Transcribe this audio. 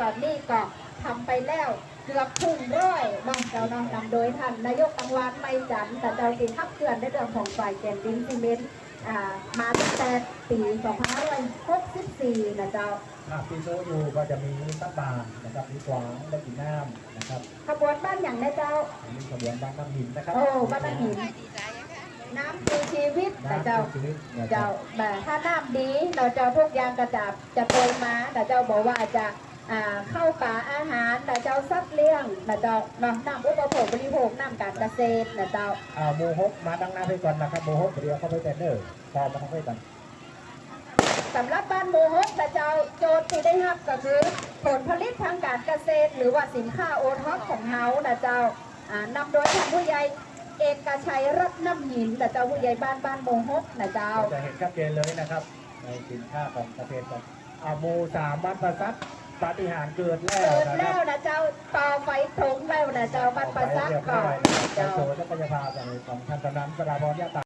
ตอนนี้ก็ทำไปแล้วเกือบถึงร้อยเน้องเจ้าน้องนำโดยท่านนายกตังหวานไม่จันทร์แต่เจ้าสิทับเคลื่อนในเรื่องของฝ่ายแกนดินซีเมนต์อ่ามาตั้งแต่ปี2564นะเจ้าภาพที่โชว์อยู่ก็จะมีตักบานนะครับมีกวางและกีน้ำนะครับขบวนบ้านอย่างนะเจ้ามีขบวนบ้านน้ำหินนะครับโอ้บ้านน้ำหินน้ำคือชีวิตแต่เจ้าน้ำชีวิตนะครัเจ้าบแต่ถ้าน้ำดีเราเจ้าทุกอย่างกระจับจะโตมาแต่เจ้าบอกว่าจะอ่า เข้าป่าอาหารแต่เจ้าซัดเลี้ยงแต่เจ้าเนาะน้ำอุปโภคบริโภคน้ำการเกษตรแต่เจ้าอ่าโมฮกมาดังหน้าไปก่อนนะครับโมฮกเดี๋ยวเข้าไปแต่เนอร์พอมาเข้าไปกันสำหรับบ้านโมฮกแต่เจ้าโจทย์ที่ได้รับก็คือ ผลผลิตทางการเกษตร หรือว่าสินค้าโอท็อปของเฮาแต่เจ้าอ่านำโดยท่านผู้ใหญ่เอกชัยรัตนน้ำหินแต่เจ้าผู้ใหญ่บ้านบ้านโมฮกนะเจ้าเราจะเห็นชัดเจนเลยนะครับ ในสินค้าของเกษตรของอาโมสามบ้านประซัด ปาฏิหาริย์เกิดแล้วเกิดนะคแล้รับวนะเจ้าต่อไฟตรงแล้วนะเจ้าบ้านประซักเรียบก่ร้ออยนนะครับเจ้าโชว์ศักยภาพของท่านกำนันสราพรยะตา